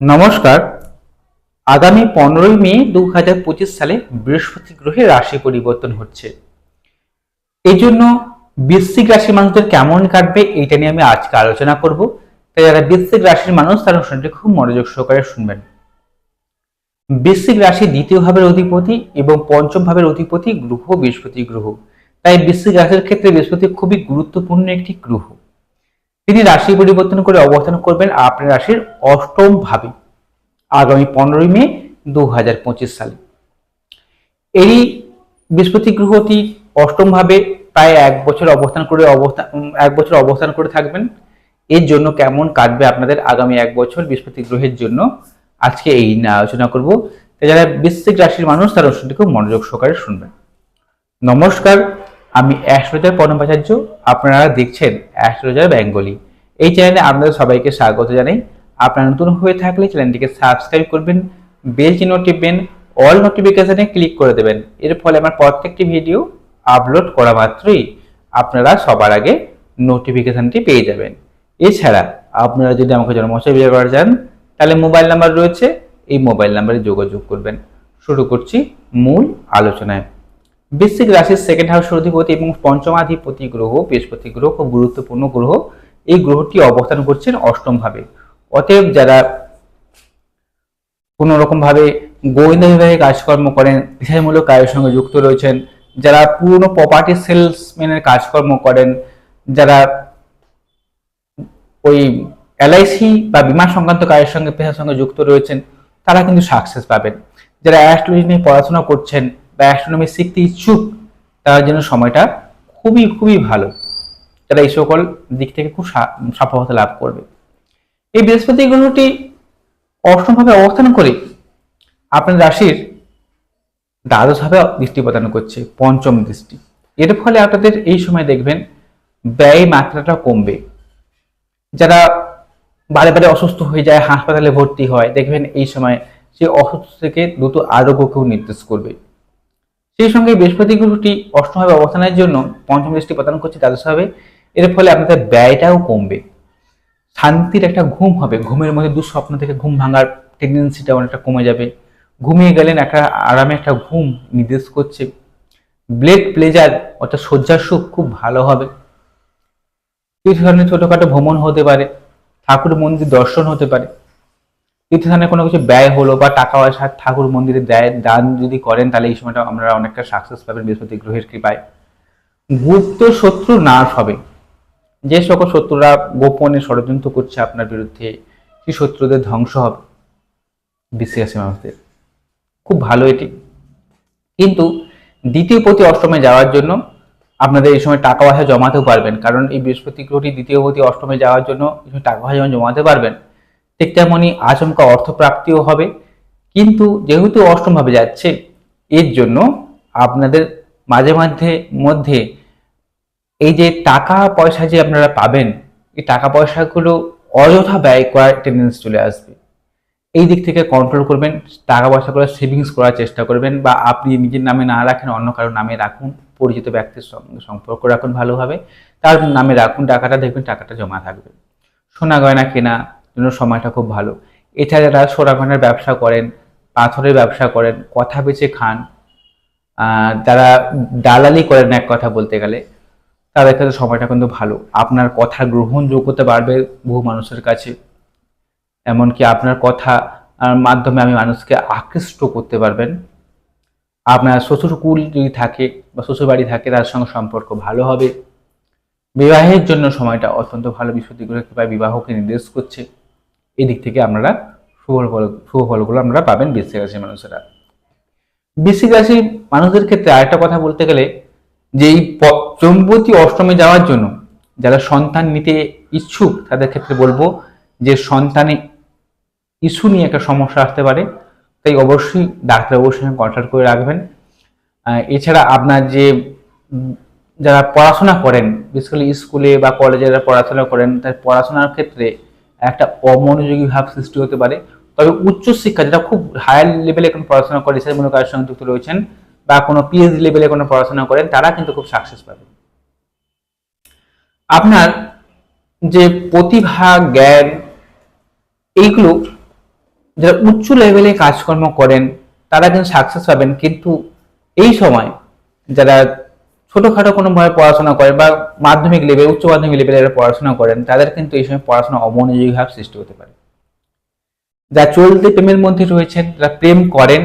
নমস্কার। আগামী পনেরোই মে দু হাজার পঁচিশ সালে বৃহস্পতি গ্রহে রাশি পরিবর্তন হচ্ছে। এই জন্য বৃশ্চিক রাশির মানুষদের কেমন কাটবে এইটা নিয়ে আমি আজকে আলোচনা করব। তাই যারা বৃশ্চিক রাশির মানুষ, তারা অনুষ্ঠানটি খুব মনোযোগ সহকারে শুনবেন। বৃশ্চিক রাশি দ্বিতীয় ভাবের অধিপতি এবং পঞ্চম ভাবের অধিপতি গ্রহ বৃহস্পতি গ্রহ। তাই বৃশ্চিক রাশির ক্ষেত্রে বৃহস্পতি খুবই গুরুত্বপূর্ণ একটি গ্রহ। তিনি রাশি পরিবর্তন করে অবস্থান করবেন আপনার রাশির অষ্টম ভাবে, আগামী পনেরোই মে দু হাজার পঁচিশ সালে। এই বৃহস্পতি গ্রহটি অষ্টম ভাবে প্রায় এক বছর অবস্থান করে অবস্থান এক বছর অবস্থান করে থাকবেন। এর জন্য কেমন কাটবে আপনাদের আগামী এক বছর বৃহস্পতি গ্রহের জন্য আজকে এই নিয়ে আলোচনা করব। যারা বৃশ্চিক রাশির মানুষ তারা অনুষ্ঠানটি খুব মনোযোগ সহকারে শুনবেন। নমস্কার আমি অ্যাস্ট্রোলজার পরমাচার্য, আপনারা দেখছেন অ্যাস্ট্রোলজার বেঙ্গলি। এই চ্যানেলে আপনাদের সবাইকে স্বাগত জানাই। আপনারা নতুন হয়ে থাকলে চ্যানেলটিকে সাবস্ক্রাইব করবেন, বেল চিহ্ন টিপবেন, অল নোটিফিকেশানে ক্লিক করে দেবেন। এর ফলে আমার প্রত্যেকটি ভিডিও আপলোড করা মাত্রই আপনারা সবার আগে নোটিফিকেশানটি পেয়ে যাবেন। এছাড়া আপনারা যদি আমাকে জন্মশয় বিয়ে করা চান, তাহলে মোবাইল নাম্বার রয়েছে। এই মোবাইল নাম্বারে যোগাযোগ করবেন। শুরু করছি মূল আলোচনায়। বৃশ্চিক রাশির সেকেন্ড হাউস অধিপতি এবং পঞ্চমাধিপতি গ্রহ, বৃহস্পতি গ্রহ খুব গুরুত্বপূর্ণ গ্রহ। এই গ্রহটি অবস্থান করছেন অষ্টম ভাবে অতএব যারা কোনো রকম ভাবে গোয়েন্দা বিভাগে কাজকর্ম করেন পেশামূলক কাজের সঙ্গে যুক্ত রয়েছেন, যারা পুরনো প্রপার্টি সেলসম্যানের কাজকর্ম করেন, যারা ওই এলআইসি বা বিমা সংক্রান্ত কাজের সঙ্গে পেশার সঙ্গে যুক্ত রয়েছেন, তারা কিন্তু সাকসেস পাবেন। যারা অ্যাস্ট্রোলজি নিয়ে পড়াশোনা করছেন বা অ্যাস্ট্রোনমি শিখতে ইচ্ছুক, তার জন্য সময়টা খুবই খুবই ভালো। যারা এই সকল দিক থেকে খুব সা- সফলতা লাভ করবে। এই বৃহস্পতি গ্রহটি অষ্টমভাবে অবস্থান করে আপনার রাশির দ্বাদশভাবে দৃষ্টি প্রদান করছে, পঞ্চম দৃষ্টি। এর ফলে আপনাদের এই সময় দেখবেন ব্যয় মাত্রাটা কমবে। যারা বারে বারে অসুস্থ হয়ে যায়, হাসপাতালে ভর্তি হয়, দেখবেন এই সময় সে অসুস্থ থেকে দ্রুত আরোগ্যকেও নির্দেশ করবে। সেই সঙ্গে বৃহস্পতি গ্রহটি অষ্টমভাবে অবস্থানের জন্য পঞ্চম দৃষ্টি প্রদান করছে দ্বাদশভাবে এর ফলে আপনাদের ব্যয়টাও কমবে। শান্তির একটা ঘুম হবে। ঘুমের মধ্যে দুঃস্বপ্ন থেকে ঘুম ভাঙার টেন্ডেন্সিটা অনেকটা কমে যাবে। ঘুমিয়ে গেলেন একটা আরামে একটা ঘুম নির্দেশ করছে। ব্লেড প্লেজার অর্থাৎ শয্যার সুখ খুব ভালো হবে। কিছু ধরনের ছোটোখাটো ভ্রমণ হতে পারে। ঠাকুর মন্দির দর্শন হতে পারে। তীর্থস্থানে কোনো কিছু ব্যয় হলো বা টাকা পয়সা ঠাকুর মন্দিরে দেয়, দান যদি করেন, তাহলে এই সময়টা আমরা অনেকটা সাকসেস পাবেন বৃহস্পতি গ্রহের কৃপায়। গুপ্ত শত্রু নাশ হবে। যে সকল শত্রুরা গোপনে ষড়যন্ত্র করছে আপনার বিরুদ্ধে, সেই শত্রুদের ধ্বংস হবে। বিশ্বাসী মানুষদের। খুব ভালো এটি। কিন্তু দ্বিতীয় প্রতি অষ্টমে যাওয়ার জন্য আপনাদের এই সময় টাকা পয়সা জমাতেও পারবেন। কারণ এই বৃহস্পতি গ্রহটি দ্বিতীয় প্রতি অষ্টমে যাওয়ার জন্য টাকা পয়সা জমাতে পারবেন। ঠিক তেমনই আচমকা অর্থপ্রাপ্তিও হবে। কিন্তু যেহেতু অষ্টমভাবে যাচ্ছে, এর জন্য আপনাদের মাঝে মাঝে মধ্যে এই যে টাকা পয়সা যে আপনারা পাবেন, এই টাকা পয়সাগুলো অযথা ব্যয় করার টেন্ডেন্সি চলে আসবে। এই দিক থেকে কন্ট্রোল করবেন, টাকা পয়সাগুলো সেভিংস করার চেষ্টা করবেন বা আপনি নিজের নামে না রাখেন, অন্য কারোর নামে রাখুন, পরিচিত ব্যক্তির সঙ্গে সম্পর্ক রাখুন ভালোভাবে। তার নামে রাখুন, টাকাটা দেখবেন টাকাটা জমা থাকবে। সোনা গয়না কেনা জন্য সময়টা খুব ভালো। এছাড়া যারা সোনা গয়নার ব্যবসা করেন, পাথরের ব্যবসা করেন, কথা বেচে খান যারা দালালি করেন এক কথা বলতে গেলে, তাদের ক্ষেত্রে সময়টা কিন্তু ভালো। আপনার কথা গ্রহণযোগ্যতা বাড়বে বহু মানুষের কাছে। এমনকি আপনার কথা মাধ্যমে আমি মানুষকে আকৃষ্ট করতে পারবেন। আপনার শ্বশুরকুল যদি থাকে বা শ্বশুরবাড়ি থাকে, তার সঙ্গে সম্পর্ক ভালো হবে। বিবাহের জন্য সময়টা অত্যন্ত ভালো। গ্রহ কৃপায় বিবাহকে নির্দেশ করছে। এই দিক থেকে আপনারা শুভ ফল, শুভ ফলগুলো আপনারা পাবেন বৃশ্চিক রাশির মানুষেরা। বৃশ্চিক রাশির মানুষদের ক্ষেত্রে আরেকটা কথা বলতে গেলে যে এই চম্বতী অষ্টমে যাওয়ার জন্য যারা সন্তান নিতে ইচ্ছুক, তাদের ক্ষেত্রে বলব যে সন্তানে ইস্যু নিয়ে একটা সমস্যা আসতে পারে। তাই অবশ্যই ডাক্তারবাবুর সঙ্গে কন্ট্যাক্ট করে রাখবেন। এছাড়া আপনার যে যারা পড়াশোনা করেন বেসিক্যালি স্কুলে বা কলেজে যারা পড়াশোনা করেন, তার পড়াশোনার ক্ষেত্রে একটা অমনোযোগী ভাব সৃষ্টি হতে পারে। তবে উচ্চশিক্ষা, যেটা খুব হায়ার লেভেলে কোনো পড়াশোনা করে রিসার্চমূলক কাজের সঙ্গে যুক্ত রয়েছেন বা কোনো পিএইচডি লেভেলে কোনো পড়াশোনা করেন, তারা কিন্তু খুব সাকসেস পাবেন আপনার যে প্রতিভা, জ্ঞান, এইগুলো যারা উচ্চ লেভেলে কাজকর্ম করেন, তারা কিন্তু সাকসেস পাবেন। কিন্তু এই সময় যারা ছোটখাটো কোনো ভাবে পড়াশোনা করেন বা মাধ্যমিক লেভেল উচ্চ মাধ্যমিক লেভেলে পড়াশোনা করেন, তাদের কিন্তু এই সময় পড়াশোনা অমনোযোগী ভাব সৃষ্টি হতে পারে। যা চলতে প্রেমের মধ্যে রয়েছেন তারা প্রেম করেন।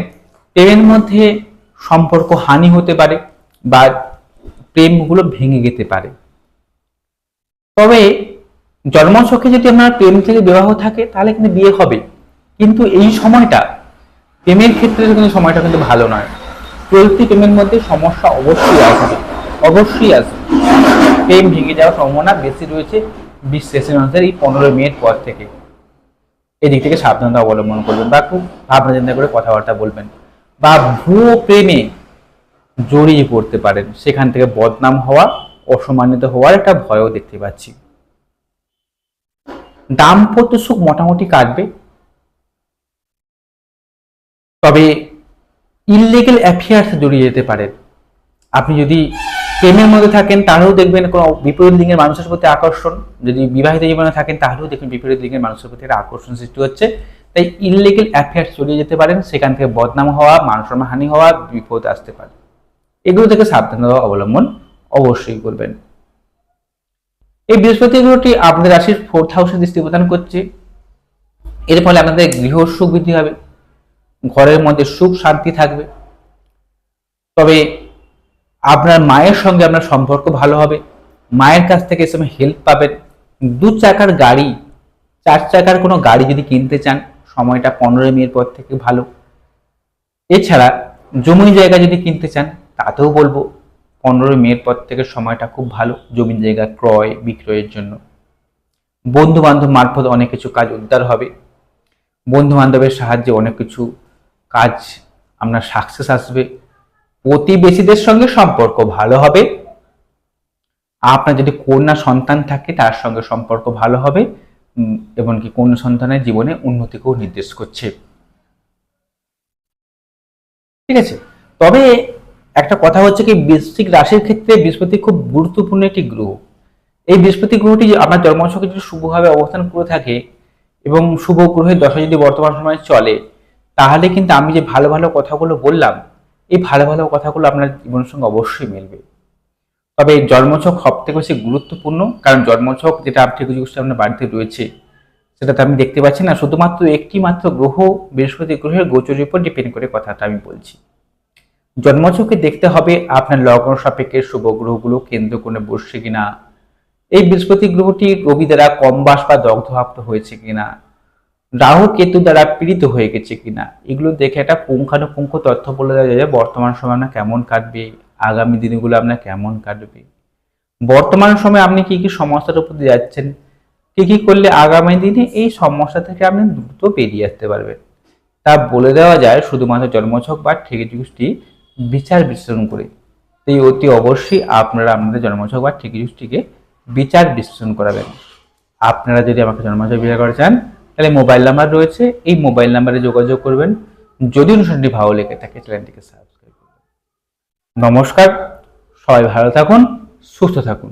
প্রেমের মধ্যে সম্পর্ক হানি হতে পারে বা প্রেমগুলো ভেঙে যেতে পারে। তবে জন্মছকে যদি আপনার প্রেম থেকে বিবাহ থাকে, তাহলে কিন্তু বিয়ে হবে কিন্তু এই সময়টা প্রেমের ক্ষেত্রে কিন্তু সময়টা কিন্তু ভালো নয়। চলতি প্রেমের মধ্যে সমস্যা অবশ্যই আসবে অবশ্যই আসবে প্রেম ভেঙে যাওয়ার সম্ভাবনা বেশি রয়েছে বিশ্বাসী মানুষের এই পনেরো মিনিট পর থেকে। এদিক থেকে সাবধানতা অবলম্বন করবেন বা খুব ভাবনা চিন্তা করে কথাবার্তা বলবেন বা ভুয়ো প্রেমে জড়িয়ে পড়তে পারেন। সেখান থেকে বদনাম হওয়া, অসম্মানিত হওয়ার একটা ভয়ও দেখতে পাচ্ছি। দাম্পত্য সুখ মোটামুটি কাটবে। তবে ইললিগেল অ্যাফেয়ার্সে জড়িয়ে যেতে পারেন আপনি যদি প্রেমের মধ্যে থাকেন, তাহলেও দেখবেন কোনো বিপরীত লিঙ্গের মানুষের প্রতি আকর্ষণ। যদি বিবাহিত জীবনে থাকেন, তাহলেও দেখবেন বিপরীত লিঙ্গের মানুষের প্রতি একটা আকর্ষণ সৃষ্টি হচ্ছে। তাই ইললিগেল অ্যাফেয়ার্স জড়িয়ে যেতে পারেন, সেখান থেকে বদনাম হওয়া মান সম্মান হানি হওয়া, বিপদ আসতে পারে। এগুলো থেকে সাবধানতা অবলম্বন অবশ্যই করবেন। এই বৃহস্পতি গ্রহটি আপনাদের রাশির ফোর্থ হাউসে দৃষ্টি প্রদান করছে। এর ফলে আপনাদের গৃহ সুখ বৃদ্ধি হবে। ঘরের মধ্যে সুখ শান্তি থাকবে। তবে আপনার মায়ের সঙ্গে আপনার সম্পর্ক ভালো হবে। মায়ের কাছ থেকে এ সময় হেল্প পাবেন। দু চাকার গাড়ি, চার চাকার কোনো গাড়ি যদি কিনতে চান, সময়টা পনেরো মিনিট পর থেকে ভালো। এছাড়া জমি জায়গা যদি কিনতে চান, তাতেও বলব পনেরো মিনিট পর থেকে সময়টা খুব ভালো জমি জায়গা ক্রয়, বিক্রয়ের জন্য। বন্ধু বান্ধব মারফত অনেক কিছু কাজ উদ্ধার হবে। বন্ধু বান্ধবের সাহায্যে অনেক কিছু কাজ, আপনার সাকসেস আসবে। প্রতিবেশীদের সঙ্গে সম্পর্ক ভালো হবে। আপনার যদি কন্যা সন্তান থাকে, তার সঙ্গে সম্পর্ক ভালো হবে। এমনকি কন্যা সন্তানের জীবনে উন্নতিকেও নির্দেশ করছে। ঠিক আছে? তবে একটা কথা হচ্ছে কি, বৃশ্চিক রাশির ক্ষেত্রে বৃহস্পতি খুব গুরুত্বপূর্ণ একটি গ্রহ। এই বৃহস্পতি গ্রহটি আপনার জন্মছকে যদি শুভভাবে অবস্থান করে থাকে এবং শুভ গ্রহের দশা যদি বর্তমান সময়ে চলে তাহলে কিন্তু আমি যে ভালো ভালো কথাগুলো বললাম, এই ভালো ভালো কথাগুলো আপনার জীবনের সঙ্গে অবশ্যই মিলবে। তবে জন্মছক সব থেকে বেশি গুরুত্বপূর্ণ, কারণ জন্মছক যেটা আপনি কিছু আপনার বাড়িতে রয়েছে। সেটা তো আমি দেখতে পাচ্ছি না, শুধুমাত্র একটি মাত্র গ্রহ, বৃহস্পতি গ্রহের গোচরের উপর ডিপেন্ড করে কথাটা আমি বলছি। জন্মছকে দেখতে হবে আপনার লগ্ন সাপেক্ষে শুভ গ্রহগুলো কেন্দ্র করে বসছে কিনা। এই বৃহস্পতি গ্রহটি রবি দ্বারা কম বাস বা দগ্ধপ্রাপ্ত হয়েছে কিনা। রাহু কেতু দ্বারা পীড়িত হয়ে গেছে কিনা? এগুলো দেখে একটা পুঙ্খানুপুঙ্খ তথ্য বলে দেওয়া যায় বর্তমান সময় আপনার কেমন কাটবে, আগামী দিনগুলো আপনার কেমন কাটবে। বর্তমান সময়ে আপনি কি কি সমস্যার উপর দিয়ে যাচ্ছেন, কি কি করলে আগামী দিনে এই সমস্যা থেকে আপনি দ্রুত বেরিয়ে আসতে পারবেন? তা বলে দেওয়া যায় শুধুমাত্র জন্মছক বা ঠিকই জুষ্টি বিচার বিশ্লেষণ করে। তাই অতি অবশ্যই আপনারা আপনাদের জন্মছক বা ঠিকই জুষ্টিকে বিচার বিশ্লেষণ করাবেন। আপনারা যদি আমাকে জন্মছক বিচার করতে চান তাহলে মোবাইল নাম্বার রয়েছে, এই মোবাইল নাম্বারে যোগাযোগ করবেন। যদি অনুষ্ঠানটি ভালো লেগে থাকে চ্যানেলটিকে সাবস্ক্রাইব করবেন। নমস্কার, সবাই ভালো থাকুন, সুস্থ থাকুন।